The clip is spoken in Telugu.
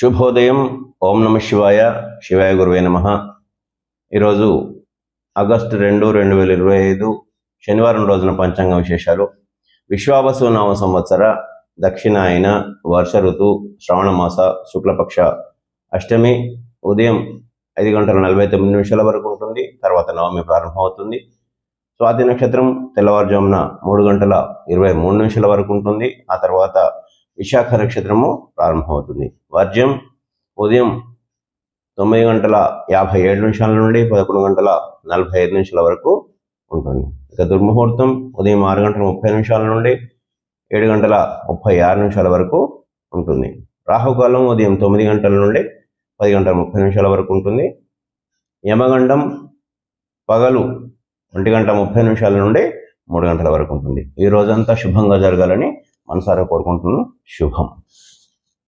శుభోదయం. ఓం నమ శివాయ. శివాయ గురువే నమ. ఈరోజు ఆగస్టు రెండు రెండు వేల ఇరవై ఐదు శనివారం రోజున పంచాంగ విశేషాలు. విశ్వావసు నామ సంవత్సర దక్షిణాయన వర్ష ఋతు శ్రవణ మాస శుక్లపక్ష అష్టమి ఉదయం ఐదు గంటల నలభై తొమ్మిది నిమిషాల వరకు ఉంటుంది. తర్వాత నవమి ప్రారంభమవుతుంది. స్వాతి నక్షత్రం తెల్లవారుజామున మూడు గంటల ఇరవై మూడు నిమిషాల వరకు ఉంటుంది. ఆ తర్వాత విశాఖ నక్షత్రము ప్రారంభమవుతుంది. వర్జం ఉదయం తొమ్మిది గంటల యాభై ఏడు నిమిషాల నుండి పదకొండు గంటల నలభై ఐదు నిమిషాల వరకు ఉంటుంది. ఇక దుర్ముహూర్తం ఉదయం ఆరు గంటల ముప్పై నిమిషాల నుండి ఏడు గంటల ముప్పై ఆరు నిమిషాల వరకు ఉంటుంది. రాహుకాలం ఉదయం తొమ్మిది గంటల నుండి పది గంటల ముప్పై నిమిషాల వరకు ఉంటుంది. యమగండం పగలు ఒంటి గంట ముప్పై నిమిషాల నుండి మూడు గంటల వరకు ఉంటుంది. ఈ రోజంతా శుభంగా జరగాలని మనసారా కోరుకుంటున్నాను. శుభం.